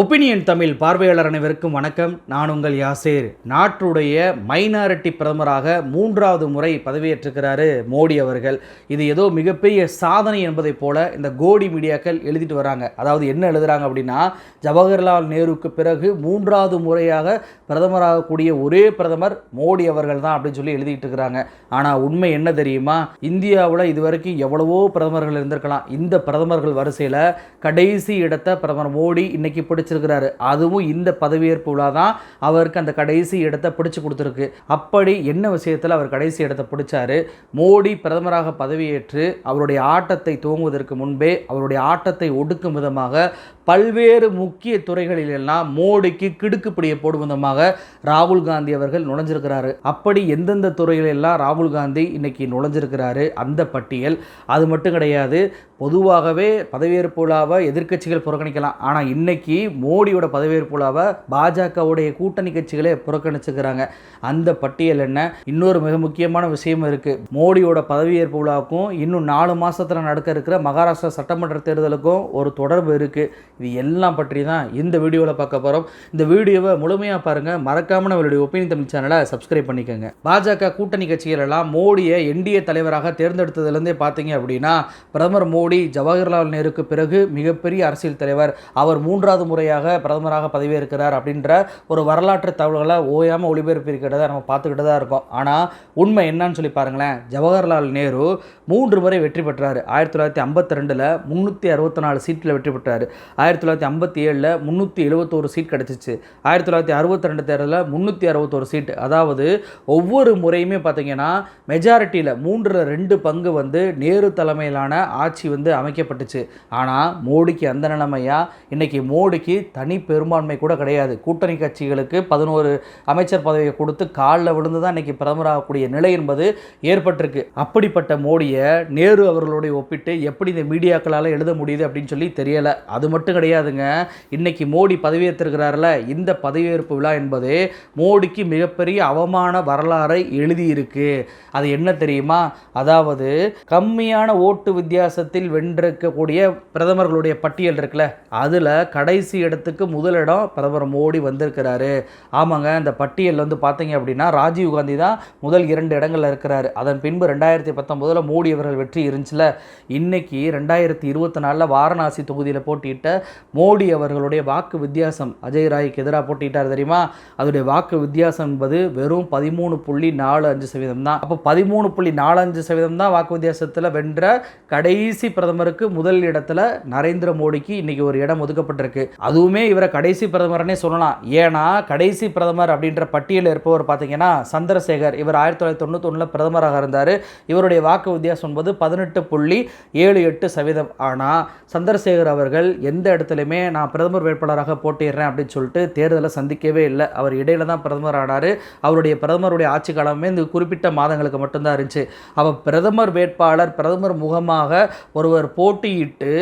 Opinion Tamil பார்வையாளர் அனைவருக்கும் வணக்கம். நான் உங்கள் யாசேர். நாட்டுடைய மைனாரிட்டி பிரதமராக மூன்றாவது முறை பதவியேற்றுக்கிறாரு மோடி அவர்கள். இது ஏதோ மிகப்பெரிய சாதனை என்பதைப் போல இந்த கோடி மீடியாக்கள் எழுதிட்டு வராங்க. அதாவது என்ன எழுதுறாங்க அப்படின்னா ஜவஹர்லால் நேருவுக்கு பிறகு மூன்றாவது முறையாக பிரதமராகக்கூடிய ஒரே பிரதமர் மோடி அவர்கள் தான் அப்படின்னு சொல்லி எழுதிட்டு இருக்கிறாங்க. ஆனால் உண்மை என்ன தெரியுமா? இந்தியாவில் இதுவரைக்கும் எவ்வளவோ பிரதமர்கள் இருந்திருக்கலாம். இந்த பிரதமர்கள் வரிசையில் கடைசி இடத்தை பிரதமர் மோடி இன்னைக்கு பிடிச்சிருக்கிறாரு. அதுவும் இந்த பதவியேற்பு விழா தான் அவருக்கு அந்த கடைசி இடத்தை பிடிச்சு கொடுத்துருக்கு. அப்படி என்ன விஷயத்தில் அவர் கடைசி இடத்தை பிடிச்சாரு? மோடி பிரதமராக பதவியேற்று அவருடைய ஆட்டத்தை துவங்குவதற்கு முன்பே அவருடைய ஆட்டத்தை ஒடுக்கும் விதமாக பல்வேறு முக்கிய துறைகளிலெல்லாம் மோடிக்கு கிடுக்குப்பிடியை போடும் விதமாக ராகுல் காந்தி அவர்கள் நுழைஞ்சிருக்கிறாரு. அப்படி எந்தெந்த துறைகளெல்லாம் ராகுல் காந்தி இன்னைக்கு நுழைஞ்சிருக்கிறாரு அந்த பட்டியல் அது மட்டும் கிடையாது. பொதுவாகவே பதவியேற்பு விழாவை எதிர்க்கட்சிகள் புறக்கணிக்கலாம். ஆனால் இன்னைக்கு மோடியோட பதவியேற்பு விழாவை பாஜகவுடைய கூட்டணி கட்சிகளே புறக்கணிச்சுக்கிறாங்க. அந்த பட்டியல் என்ன? இன்னொரு மிக முக்கியமான விஷயம் இருக்குது மோடியோட பதவியேற்பு விழாவுக்கும் இன்னும் நாலு மாதத்தில் நடக்க இருக்கிற மகாராஷ்டிரா சட்டமன்ற தேர்தலுக்கும் ஒரு தொடர்பு இருக்குது இது எல்லாம் பற்றி தான் இந்த வீடியோவில் பார்க்க போகிறோம் இந்த வீடியோவை முழுமையாக பாருங்கள் மறக்காமல் நம்மளுடைய ஒப்பீனியன் தமிழ் சேனலை சப்ஸ்கிரைப் பண்ணிக்கோங்க. பாஜக கூட்டணி கட்சிகளெல்லாம் மோடியை என்டிஏ தலைவராக தேர்ந்தெடுத்ததுலேருந்தே பார்த்தீங்க அப்படின்னா பிரதமர் மோடி ஜவஹர்லால் நேருக்கு பிறகு மிகப்பெரிய அரசியல் தலைவர் அவர் மூன்றாவது முறையாக பிரதமராக பதவியேற்கிறார் அப்படின்ற ஒரு வரலாற்று தகவல்களை ஓயாமல் ஒளிபரப்பியிருக்கிறத நம்ம பார்த்துக்கிட்டு தான் இருக்கோம். ஆனால் உண்மை என்னன்னு சொல்லி பாருங்களேன். ஜவஹர்லால் நேரு மூன்று முறை வெற்றி பெற்றார். ஆயிரத்தி தொள்ளாயிரத்தி ஐம்பத்தி ரெண்டில் முந்நூற்றி அறுபத்தி நாலு சீட்டில் வெற்றி பெற்றார். ஆயிரத்தி தொள்ளாயிரத்தி ஐம்பத்தி ஏழில் முந்நூற்றி எழுபத்தோரு சீட் கிடச்சிச்சு. ஆயிரத்தி தொள்ளாயிரத்தி அறுபத்தி ரெண்டு தேர்தலில் முந்நூற்றி அறுபத்தோரு சீட் அதாவது ஒவ்வொரு முறையுமே பார்த்திங்கன்னா மெஜாரிட்டியில் மூன்றில் ரெண்டு பங்கு வந்து நேரு தலைமையிலான ஆட்சி வந்து அமைக்கப்பட்டுச்சு. ஆனால் மோடிக்கு அந்த நிலைமையாக இன்றைக்கி மோடிக்கு தனி பெரும்பான்மை கூட கிடையாது. கூட்டணி கட்சிகளுக்கு பதினோரு அமைச்சர் பதவியை கொடுத்து காலில் விழுந்து தான் இன்றைக்கி பிரதமராகக்கூடிய நிலை என்பது ஏற்பட்டிருக்கு. அப்படிப்பட்ட மோடியை நேரு அவர்களுடைய ஒப்பிட்டு எப்படி இந்த மீடியாக்களால் எழுத முடியுது அப்படின்னு சொல்லி தெரியலை. அது மட்டும் கிடையாதுங்க. இன்னைக்கு மோடி பதவியேற்றிருக்கிறார்ல இந்த பதவியேற்பு விழா என்பது மோடிக்கு மிகப்பெரிய அவமான வரலாறை எழுதியிருக்கு. அது என்ன தெரியுமா? அதாவது கம்மியான ஓட்டு வித்தியாசத்தில் வென்றிருக்கக்கூடிய பிரதமர்களுடைய பட்டியல் இருக்குல்ல அதில் கடைசி இடத்துக்கு முதலிடம் பிரதமர் மோடி வந்திருக்கிறாரு. ஆமாங்க இந்த பட்டியல் வந்து பார்த்தீங்க அப்படின்னா ராஜீவ் காந்தி தான் முதல் இரண்டு இடங்களில் இருக்கிறாரு. அதன் பின்பு ரெண்டாயிரத்தி பத்தொம்போதில் மோடி அவர்கள் வெற்றி இருந்துச்சுல. இன்னைக்கு ரெண்டாயிரத்தி இருபத்தி நாலில் வாரணாசி தொகுதியில் போட்டியிட்ட மோடி அவர்களுடைய வாக்கு வித்தியாசம். அஜய் ராய்க்கு எதிராக போட்டிக்கிட்டார் தெரியுமா? அதோடைய வாக்கு வித்தியாசம் என்பது வெறும் பதிமூணு புள்ளி நாலு அஞ்சு சதவீதம் தான். அப்போ பதிமூணு புள்ளி நாலு அஞ்சு சதவீதம் தான் வாக்கு வித்தியாசத்தில் வென்ற கடைசி பிரதமருக்கு முதல் இடத்துல நரேந்திர மோடிக்கு இன்னைக்கு ஒரு இடம் ஒதுக்கப்பட்டிருக்கு. அதுவுமே இவரை கடைசி பிரதமர்னே சொல்லலாம். ஏன்னா கடைசி பிரதமர் அப்படின்ற பட்டியலில் இருப்பவர் பார்த்தீங்கன்னா சந்திரசேகர். இவர் ஆயிரத்தி தொள்ளாயிரத்தி தொண்ணூத்தொன்னில் பிரதமராக இருந்தார். இவருடைய வாக்கு வித்தியாசம் என்பது பதினெட்டு புள்ளி ஏழு எட்டு சதவீதம். ஆனால் சந்திரசேகர் அவர்கள் எந்த இடத்துலையுமே நான் பிரதமர் வேட்பாளராக போட்டிடுறேன் அப்படின்னு சொல்லிட்டு தேர்தலை சந்திக்கவே இல்லை. அவர் இடையில தான் பிரதமர் ஆனார். அவருடைய பிரதமருடைய ஆட்சி காலமே இந்த குறிப்பிட்ட மாதங்களுக்கு மட்டும்தான் இருந்துச்சு. அவர் பிரதமர் வேட்பாளர் பிரதமர் முகமாக ஒருவர் போட்டியிட்டு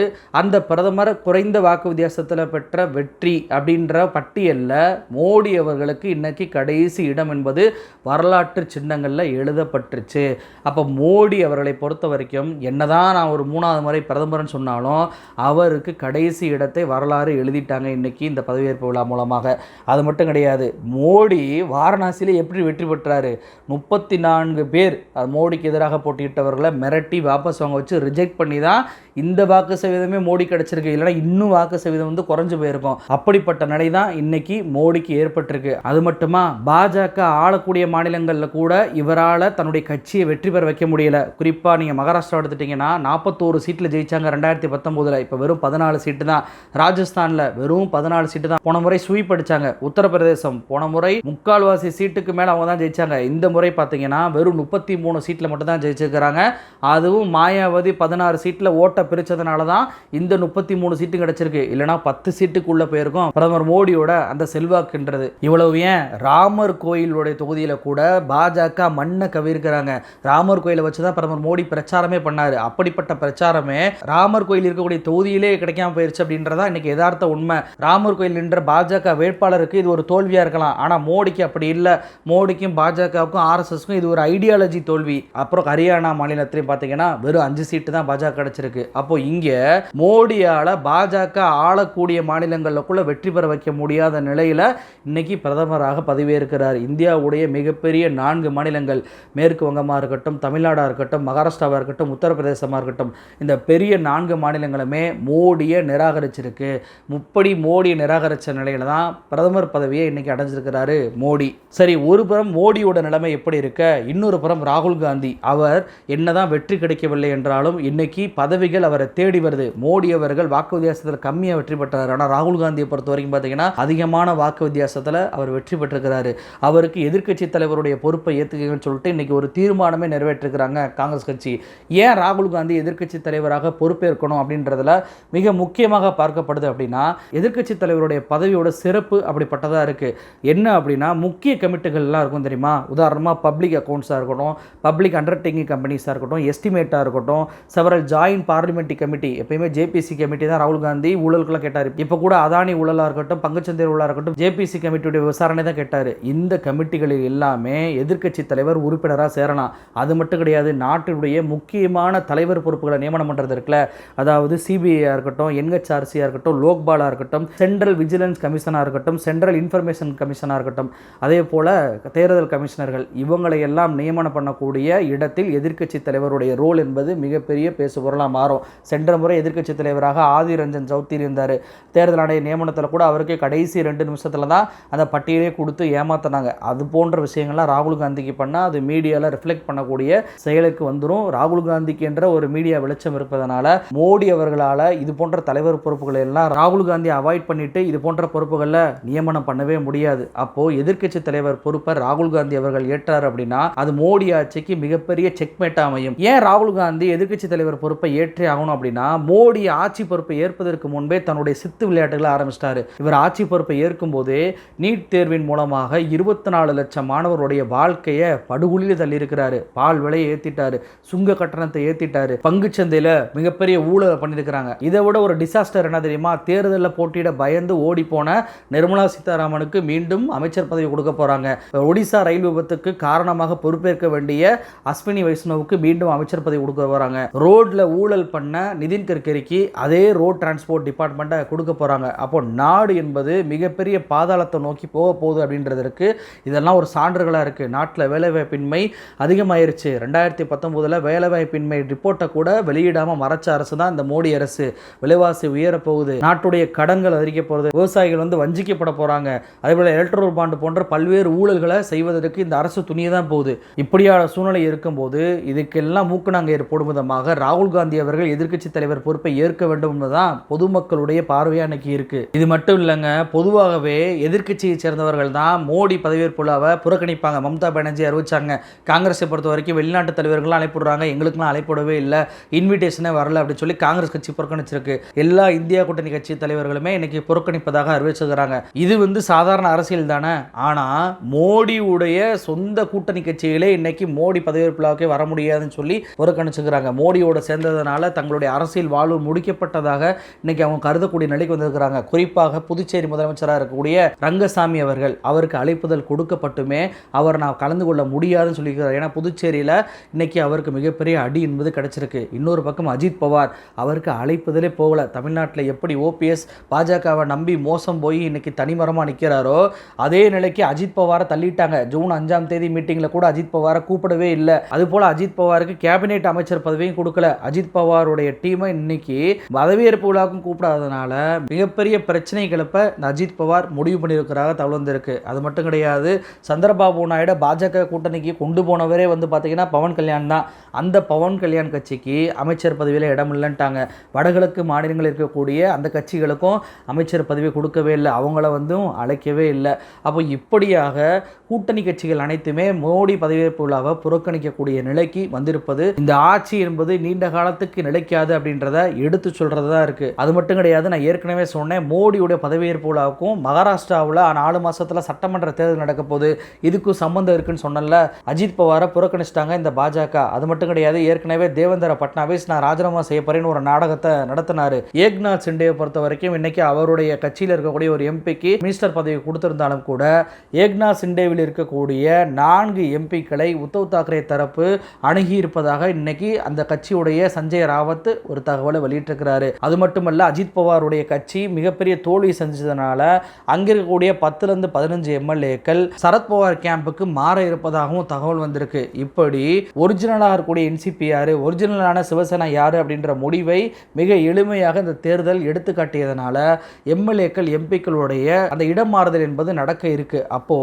அந்த பிரதமர் குறைந்த வாக்கு வித்தியாசத்தில் பெற்ற வெற்றி அப்படின்ற பட்டியலில் மோடி அவர்களுக்கு இன்னைக்கு கடைசி இடம் என்பது வரலாற்று சின்னங்களில் எழுதப்பட்டுருச்சு. அப்போ மோடி அவர்களை பொறுத்த வரைக்கும் என்னதான் நான் ஒரு மூணாவது முறை பிரதமர்னு சொன்னாலும் அவருக்கு கடைசி இடம் இடத்தை வரலாறு எழுதிட்டாங்க இன்றைக்கி இந்த பதவியேற்பு விழா மூலமாக. அது மட்டும் கிடையாது மோடி வாரணாசியில் எப்படி வெற்றி பெற்றார்? முப்பத்தி நான்கு பேர் மோடிக்கு எதிராக போட்டியிட்டவர்களை மிரட்டி வாபஸ் வாங்க வச்சு ரிஜெக்ட் பண்ணி தான் இந்த வாக்கு சதவீதமே மோடி கிடச்சிருக்கு. இல்லைன்னா இன்னும் வாக்கு சதவீதம் வந்து குறைஞ்சு போயிருக்கும். அப்படிப்பட்ட நிலை தான் இன்னைக்கு மோடிக்கு ஏற்பட்டிருக்கு. அது மட்டுமா? பாஜக ஆளக்கூடிய மாநிலங்களில் கூட இவரால் தன்னுடைய கட்சியை வெற்றி பெற வைக்க முடியல. குறிப்பாக நீங்கள் மகாராஷ்டிரா எடுத்துட்டிங்கன்னா நாற்பத்தோரு சீட்டில் ஜெயிச்சாங்க ரெண்டாயிரத்தி பத்தொம்போதில் இப்போ வெறும் பதினாலு சீட்டு தான் ராஜஸ்தானில் வெறும் பதினாலு சீட்டு தான். போன முறை ஸ்வீப் அடித்தாங்க உத்தரப்பிரதேசம் போன முறை முக்கால்வாசி சீட்டுக்கு மேலே அவங்க தான் ஜெயிச்சாங்க. இந்த முறை பார்த்தீங்கன்னா வெறும் முப்பத்தி மூணு சீட்டில் மட்டும் தான் ஜெயிச்சிருக்கிறாங்க. அதுவும் மாயாவதி பதினாறு சீட்டில் ஓட்டை பிரித்ததுனால தான் இந்த முப்பத்தி மூணு சீட்டு கிடச்சிருக்கு. இல்லைனா பத்து சீட்டுக்குள்ளே போயிருக்கும். பிரதமர் மோடியோட அந்த செல்வாக்குன்றது. இவ்வளவு ஏன்? ராமர் கோயிலுடைய தொகுதியில் கூட பாஜக மண்ணை கவிர்க்கிறாங்க. ராமர் கோயிலை வச்சு தான் பிரதமர் மோடி பிரச்சாரமே பண்ணார். அப்படிப்பட்ட பிரச்சாரமே ராமர் கோயில் இருக்கக்கூடிய தொகுதியிலே கிடைக்காம போயிருச்சு அப்படின்னு அப்படின்றதா இன்னைக்கு யதார்த்த உண்மை. ராமர் கோயில் நின்ற பாஜக வேட்பாளருக்கு இது ஒரு தோல்வியாக இருக்கலாம். ஆனால் மோடிக்கு அப்படி இல்லை. மோடிக்கும் பாஜகவுக்கும் ஆர்எஸ்எஸ்க்கும் இது ஒரு ஐடியாலஜி தோல்வி. அப்புறம் ஹரியானா மாநிலத்திலையும் பார்த்தீங்கன்னா வெறும் அஞ்சு சீட்டு தான் பாஜக கிடச்சிருக்கு. அப்போ இங்கே மோடியால் பாஜக ஆளக்கூடிய மாநிலங்களுக்குள்ள வெற்றி பெற வைக்க முடியாத நிலையில் இன்னைக்கு பிரதமராக பதவியேற்கிறார். இந்தியாவுடைய மிகப்பெரிய நான்கு மாநிலங்கள். மேற்கு வங்கமாக இருக்கட்டும் தமிழ்நாடாக இருக்கட்டும் மகாராஷ்டிராவாக இருக்கட்டும் உத்தரப்பிரதேசமாக இருக்கட்டும். இந்த பெரிய நான்கு மாநிலங்களுமே மோடியை நிராகரிச்சிருக்கு. முப்படி மோடி நிராகரித்த நிலையில தான் பிரதமர் பதவியை இன்னைக்கு அடைஞ்சிருக்கிறாரு மோடி. சரி ஒரு புறம் மோடியோட நிலைமை எப்படி இருக்க? இன்னொரு புறம் ராகுல் காந்தி. அவர் என்னதான் வெற்றி கிடைக்கவில்லை என்றாலும் இன்னைக்கு பதவிகள் அவரை தேடி வருது. மோடி அவர்கள் வாக்கு வித்தியாசத்தில் கம்மியாக வெற்றி பெற்றார். ஆனால் ராகுல் காந்தியை பொறுத்த வரைக்கும் பார்த்தீங்கன்னா அதிகமான வாக்கு வித்தியாசத்தில் அவர் வெற்றி பெற்றிருக்கிறாரு. அவருக்கு எதிர்க்கட்சி தலைவருடைய பொறுப்பை ஏற்றுக்கன்னு சொல்லிட்டு இன்னைக்கு ஒரு தீர்மானமே நிறைவேற்றிருக்கிறாங்க காங்கிரஸ் கட்சி. ஏன் ராகுல் காந்தி எதிர்க்கட்சி தலைவராக பொறுப்பேற்கணும் அப்படின்றதுல மிக முக்கியமாக பார்க்கப்படுது அப்படின்னா எதிர்க்கட்சி தலைவருடைய பதவியோட சிறப்பு அப்படிப்பட்டதாக இருக்குது என்ன அப்படின்னா முக்கிய கமிட்டுகள்லாம் இருக்கும் தெரியுமா? உதாரணமாக பப்ளிக் அக்கௌண்ட்ஸாக இருக்கட்டும் பப்ளிக் அண்டர்டேக்கிங் கம்பெனிஸாக இருக்கட்டும் எஸ்டிமேட்டாக இருக்கட்டும் செவரல் ஜாயின்ட் பார்லிமெண்ட்ரி கமிட்டி எப்பயுமே ஜேபிசி கமிட்டி தான் ராகுல் காந்தி ஊழல்கெல்லாம் கேட்டார். இப்போ கூட அதானி ஊழலாக இருக்கட்டும் பங்குச்சந்தை ஊழலாக இருக்கட்டும் ஜேபிசி கமிட்டியுடைய விசாரணை தான் கேட்டார். இந்த கமிட்டிகளில் எல்லாமே எதிர்க்கட்சி தலைவர் உறுப்பினராக சேரலாம். அது மட்டும் கிடையாது நாட்டினுடைய முக்கியமான தலைவர் பொறுப்புகளை நியமனம் பண்ணுறது இருக்குல்ல. அதாவது சிபிஐயாக இருக்கட்டும் என்ஹெச்ஆர்சியாக இருக்கட்டும் லோக்பாலாக இருக்கட்டும் சென்ட்ரல் விஜிலன்ஸ் கமிஷனாக இருக்கட்டும் சென்ட்ரல் இன்ஃபர்மேஷன் கமிஷனாக இருக்கட்டும் அதே போல் தேர்தல் கமிஷனர்கள் இவங்களை எல்லாம் நியமனம் பண்ணக்கூடிய இடத்தில் எதிர்க்கட்சி தலைவருடைய ரோல் என்பது மிகப்பெரிய பேசுபொருளாக மாறும். சென்ற முறை எதிர்க்கட்சி தலைவராக ஆதி ரஞ்சன் சௌத்ரி இருந்தார். தேர்தல் ஆணைய நியமனத்தில் கூட அவருக்கு கடைசி ரெண்டு நிமிஷத்தில் தான் அந்த பட்டியலே கொடுத்து ஏமாத்தினாங்க. அது போன்ற விஷயங்கள்லாம் ராகுல் காந்திக்கு பண்ணால் அது மீடியாவில் ரிஃப்ளெக்ட் பண்ணக்கூடிய செயலுக்கு வந்துடும் ராகுல் காந்திக்கு என்ற ஒரு மீடியா வெளிச்சம் இருப்பதனால மோடி அவர்களால் இது போன்ற தலைவர் பொறுப்புகளை எல்லாம் ராகுல் காந்தி அவாய்ட் பண்ணிட்டு இது போன்ற பொறுப்புகளில் நியமனம் பண்ணவே முடியாது. அப்போ எதிர்க்கட்சி தலைவர் பொறுப்பை ராகுல் காந்தி அவர்கள் ஏற்றார் அப்படின்னா அது மோடி ஆட்சிக்கு மிகப்பெரிய செக்மேட்டா அமையும். ஏன் ராகுல் காந்தி எதிர்க்கட்சி தலைவர் பொறுப்பை ஏற்றே ஆகணும் அப்படின்னா மோடி ஆட்சி பொறுப்பை ஏற்பதற்கு முன்பே தன்னுடைய சித்து விளையாட்டுகளை ஆரம்பிச்சிட்டாரு. இவர் ஆட்சி பொறுப்பை ஏற்கும் போதே நீட் தேர்வின் மூலமாக இருபத்தி நாலு லட்சம் மாணவருடைய வாழ்க்கையை படுகொலியில் தள்ளியிருக்கிறாரு. பால் விலையை ஏத்திட்டாரு சுங்க கட்டணத்தை ஏத்திட்டாரு பங்குச்சந்தையில் மிகப்பெரிய ஊழல் பண்ணியிருக்கிறாங்க. இதை விட ஒரு டிசாஸ்டர் என்ன தெரியுமா? தேர்தலில் போட்டியிட பயந்து ஓடி போன நிர்மலா சீதாராமனுக்கு மீண்டும் அமைச்சர் பதவி கொடுக்க போகிறாங்க ஒடிசா ரயில் விபத்துக்கு காரணமாக பொறுப்பேற்க வேண்டிய அஸ்வினி வைஷ்ணவுக்கு மீண்டும் அமைச்சர் பதவி கொடுக்க போகிறாங்க ரோட்டில் ஊழல் பண்ண நிதின் கட்கரிக்கு அதே ரோட் டிரான்ஸ்போர்ட் டிபார்ட்மெண்ட்டை கொடுக்க போகிறாங்க அப்போ நாடு என்பது மிகப்பெரிய பாதாளத்தை நோக்கி போக போகுது அப்படின்றதற்கு இதெல்லாம் ஒரு சான்றுகளாக இருக்குது நாட்டில் வேலைவாய்ப்பின்மை அதிகமாயிருச்சு. ரெண்டாயிரத்தி பத்தொம்போதில் வேலைவாய்ப்பின்மை ரிப்போர்ட்டை கூட வெளியிடாமல் மறைச்ச அரசு தான் இந்த மோடி அரசு. விலைவாசி உயர் போகுது நாட்டுடைய கடன்கள் அதிகரிக்க போகிறது விவசாயிகள் வந்து வஞ்சிக்கப்பட போகிறாங்க அதேபோல் எலக்ட்ரோல் பாண்டு போன்ற பல்வேறு ஊழல்களை செய்வதற்கு இந்த அரசு துணியை தான் போகுது. இப்படியான சூழ்நிலை இருக்கும்போது இதுக்கெல்லாம் மூக்குநாங்கயிறு ஏற்படும் விதமாக ராகுல் காந்தி அவர்கள் எதிர்க்கட்சி தலைவர் பொறுப்பை ஏற்க வேண்டும் என்பதுதான் பொதுமக்களுடைய பார்வையாக இன்னைக்கு இருக்கு. இது மட்டும் இல்லைங்க பொதுவாகவே எதிர்க்கட்சியை சேர்ந்தவர்கள் தான் மோடி பதவியேற்புள்ளாவை புறக்கணிப்பாங்க. மம்தா பானர்ஜி அறிவிச்சாங்க. காங்கிரஸை பொறுத்த வரைக்கும் வெளிநாட்டு தலைவர்கள்லாம் அழைப்பிடுறாங்க எங்களுக்குலாம் அழைப்பிடவே இல்லை. இன்விடேஷனே வரல அப்படின்னு சொல்லி காங்கிரஸ் கட்சி புறக்கணிச்சிருக்கு. எல்லா இந்தியா கூட்டணி கட்சி தலைவர்களுமே இன்னைக்கு புறக்கணிப்பதாக அறிவிச்சிருக்கிறாங்க. இது வந்து சாதாரண அரசியல் தானே. ஆனால் மோடியுடைய சொந்த கூட்டணி கட்சிகளே இன்னைக்கு மோடி பதவியேற்புலாவுக்கே வர முடியாதுன்னு சொல்லி புறக்கணிச்சுக்கிறாங்க மோடியோட சேர்ந்ததுனால தங்களுடைய அரசியல் வாழ்வு முடிக்கப்பட்டதாக இன்னைக்கு அவங்க கருதக்கூடிய நிலைக்கு வந்திருக்கிறாங்க. குறிப்பாக புதுச்சேரி முதலமைச்சராக இருக்கக்கூடிய ரங்கசாமி அவர்கள் அவருக்கு அழைப்புதல் கொடுக்கப்பட்டுமே அவர் நான் கலந்து கொள்ள முடியாதுன்னு சொல்லியிருக்கிறார். ஏன்னா புதுச்சேரியில் இன்னைக்கு அவருக்கு மிகப்பெரிய அடி என்பது கிடைச்சிருக்கு. இன்னொரு பக்கம் அஜித் பவார் அவருக்கு அழைப்புதலே போகல. தமிழ்நாட்டில் எப்படி ஓபிஎஸ் பாஜகவை நம்பி மோசம் போய் இன்னைக்கு தனிமரமாக நிற்கிறாரோ அதே நிலைக்கு அஜித் பவாரை தள்ளிட்டாங்க. ஜூன் அஞ்சாம் தேதி மீட்டிங்கில் கூட அஜித் பவாரை கூப்பிடவே இல்லை. அதுபோல் அஜித் பவாருக்கு கேபினெட் அமைச்சர் பதவியும் கொடுக்கல. அஜித் பவாருடைய டீமை இன்னைக்கு பதவியேற்பு விழாவுக்கும் கூப்பிடாதனால மிகப்பெரிய பிரச்சனை கிளப்ப இந்த அஜித் பவார் முடிவு பண்ணியிருக்கிறாக தகவல் வந்திருக்கு அது மட்டும் கிடையாது சந்திரபாபு நாயுடு பாஜக கூட்டணிக்கு கொண்டு போனவரே வந்து பார்த்தீங்கன்னா பவன் கல்யாண் தான். அந்த பவன் கல்யாண் கட்சிக்கு அமைச்சர் பதவியில் இடம் இல்லைன்ட்டாங்க வடகிழக்கு மாநிலங்கள் இருக்கக்கூடிய அந்த கட்சிகளுக்கும் அமைச்சர் பதவி கொடுக்கவே இல்லை அவங்கள வந்தும் அழைக்கவே இல்லை. அப்போ இப்படியாக கூட்டணி கட்சிகள் அனைத்துமே மோடி பதவியேற்பு விழாவை புறக்கணிக்கக்கூடிய நிலைக்கு வந்திருப்பது இந்த ஆட்சி என்பது நீண்ட காலத்துக்கு நிலைக்காது அப்படின்றத எடுத்து சொல்றது தான் அது மட்டும் கிடையாது நான் ஏற்கனவே சொன்னேன் மோடியுடைய பதவியேற்பு விழாவுக்கும் மகாராஷ்டிராவில் நாலு மாதத்தில் சட்டமன்ற தேர்தல் நடக்க போகுது. இதுக்கும் சம்மந்தம் இருக்குன்னு சொன்னல அஜித் பவாரை புறக்கணிச்சிட்டாங்க இந்த பாஜக. அது மட்டும் கிடையாது ஏற்கனவே தேவேந்திர பட்னாவிஸ் நான் ராஜினாமா செய்ய போறேன்னு ஒரு நாடகத்தை நடத்தினாரு. ஏக்நாத் சிண்டேவை பொறுத்த வரைக்கும் இன்னைக்கு அவருடைய கட்சியில் இருக்கக்கூடிய ஒரு எம்பிக்கு மினிஸ்டர் பதவி கொடுத்திருந்தாலும் கூட ஏக்நாத் சிண்டேவில் இருக்கக்கூடிய நான்கு எம்பிக்களை உத்தவ் தாக்கரே தரப்பு அணுகி இருப்பதாக இன்னைக்கு அந்த கட்சியுடைய சஞ்சய் ராவத் ஒரு தகவலை வெளியிட்டிருக்கிறாரு. அது மட்டுமல்ல அஜித் பவாருடைய கட்சி கட்சி மிகப்பெரிய தோல்வி செஞ்சதுனால அங்கே இருக்கக்கூடிய பத்துலேருந்து பதினஞ்சு எம்எல்ஏக்கள் சரத்பவார் கேம்புக்கு மாற இருப்பதாகவும் தகவல் வந்திருக்கு. இப்படி ஒரிஜினலாக இருக்கக்கூடிய என்சிபி யார் ஒரிஜினலான சிவசேனா யார் அப்படின்ற முடிவை மிக எளிமையாக இந்த தேர்தல் எடுத்து காட்டியதனால எம்எல்ஏக்கள் எம்பிக்களுடைய அந்த இடம் மாறுதல் என்பது நடக்க இருக்கு. அப்போ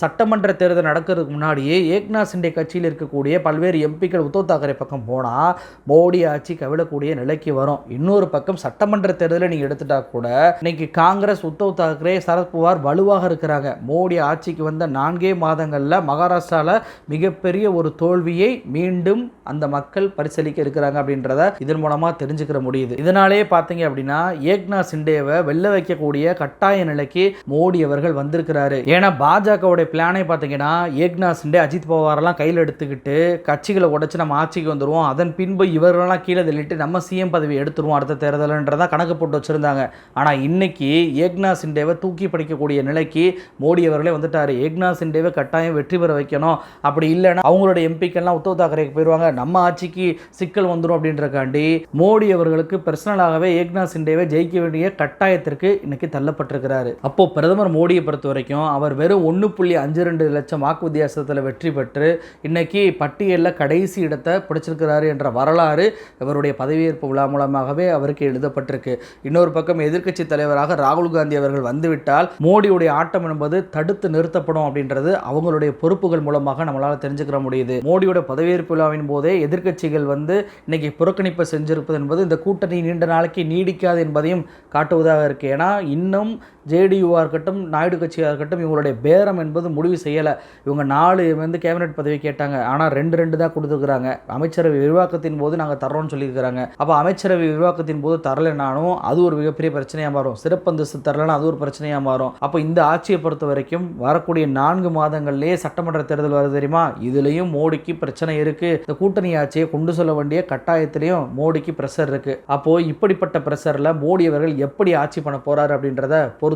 சட்டமன்ற தேர்தல் நடக்கிறதுக்கு முன்னாடியே ஏக்நாத் சிண்டே கட்சியில் இருக்கக்கூடிய பல்வேறு எம்பிக்கள் உத்தவ் தாக்கரே பக்கம் போனால் மோடி ஆட்சி கவிழக்கூடிய நிலைக்கு வரும். இன்னொரு பக்கம் சட்டமன்ற தேர்தலை நீங்கள் எடுத்துட்டா கூட இன்னைக்கு காங்கிரஸ் உத்தவ் தாக்கரே சரத்பவார் வலுவாக இருக்கிறாங்க. மோடி ஆட்சிக்கு வந்த நான்கே மாதங்களில் மகாராஷ்டிராவில் மிகப்பெரிய ஒரு தோல்வியை மீண்டும் அந்த மக்கள் பரிசீலிக்க இருக்கிறாங்க அப்படின்றத இதன் மூலமாக தெரிஞ்சுக்கிற முடியுது. இதனாலேயே பார்த்தீங்க அப்படின்னா ஏக்னா சிண்டேவை வெளில வைக்கக்கூடிய கட்டாய நிலைக்கு மோடி அவர்கள் வந்திருக்கிறாரு. ஏன்னா பாஜகவுடைய பிளானே பார்த்தீங்கன்னா ஏக்னா சிண்டே அஜித் பவாரெல்லாம் கையில் எடுத்துக்கிட்டு கட்சிகளை உடச்சி நம்ம ஆட்சிக்கு வந்துடுவோம் அதன் பின்பு இவர்களெல்லாம் கீழே தள்ளிட்டு நம்ம சிஎம் பதவி எடுத்துருவோம் அடுத்த தேர்தல்ன்றதான் கணக்கு போட்டு வச்சிருந்தாங்க. ஆனால் இன்னைக்கு ஏக்னா சிண்டேவை தூக்கி படிக்கக்கூடிய நிலைக்கு மோடி அவர்களே வந்துட்டார். ஏக்னா சிண்டேவை கட்டாயம் வெற்றி பெற வைக்கணும். அப்படி இல்லைன்னா அவங்களோட எம்பிக்கெல்லாம் உத்தவ் தாக்கரேக்கு போயிடுவாங்க நம்ம ஆட்சிக்கு சிக்கல் வந்துடும் அப்படின்றக்காண்டி மோடி அவர்களுக்கு பர்சனலாகவே ஏக்நாத் சிண்டேவை ஜெயிக்க வேண்டிய கட்டாயத்திற்கு இன்னைக்கு தள்ளப்பட்டிருக்கிறாரு. அப்போ பிரதமர் மோடியை பொறுத்த வரைக்கும் அவர் வெறும் ஒன்று புள்ளி அஞ்சு ரெண்டு லட்சம் வாக்கு வித்தியாசத்தில் வெற்றி பெற்று இன்னைக்கு பட்டியலில் கடைசி இடத்தை பிடிச்சிருக்கிறாரு என்ற வரலாறு இவருடைய பதவியேற்பு விழா மூலமாகவே அவருக்கு எழுதப்பட்டிருக்கு. இன்னொரு பக்கம் எதிர்க்கட்சி தலைவராக ராகுல் காந்தி அவர்கள் வந்துவிட்டால் மோடியுடைய ஆட்டம் என்பது தடுத்து நிறுத்தப்படும் அப்படின்றது அவங்களுடைய பொறுப்புகள் மூலமாக நம்மளால் தெரிஞ்சுக்கிற முடியுது. மோடியோட பதவியேற்பு விழாவின் போதே எதிர்க்கட்சிகள் வந்து இன்னைக்கு புறக்கணிப்பு செஞ்சிருப்பது என்பது இந்த கூட்டணி நீண்ட நாளைக்கு நீடிக்காது என்பதையும் காட்டுவதாக இருக்கு. ஏன்னா இன்னும் ஜேடியூவாக இருக்கட்டும் நாயுடு கட்சியாக இருக்கட்டும் இவங்களுடைய பேரம் என்பது முடிவு செய்யலை. இவங்க நாலு வந்து கேபினெட் பதவி கேட்டாங்க. ஆனால் ரெண்டு ரெண்டு தான் கொடுத்துருக்குறாங்க. அமைச்சரவை விரிவாக்கத்தின் போது நாங்கள் தர்றோம்னு சொல்லியிருக்கிறாங்க. அப்போ அமைச்சரவை விரிவாக்கத்தின் போது தரலைனாலும் அது ஒரு மிகப்பெரிய பிரச்சனையாக மாறும். சிறப்பந்தஸ்து தரலைன்னா அது ஒரு பிரச்சனையாக மாறும். அப்போ இந்த ஆட்சியை பொறுத்த வரைக்கும் வரக்கூடிய நான்கு மாதங்கள்லேயே சட்டமன்ற தேர்தல் வருது தெரியுமா? இதுலேயும் மோடிக்கு பிரச்சனை இருக்குது இந்த கூட்டணி ஆட்சியை கொண்டு சொல்ல வேண்டிய கட்டாயத்திலையும் மோடிக்கு ப்ரெஷர் இருக்குது அப்போது இப்படிப்பட்ட ப்ரெஷரில் மோடி அவர்கள் எப்படி ஆட்சி பண்ண போகிறார் அப்படின்றத பொறுத்து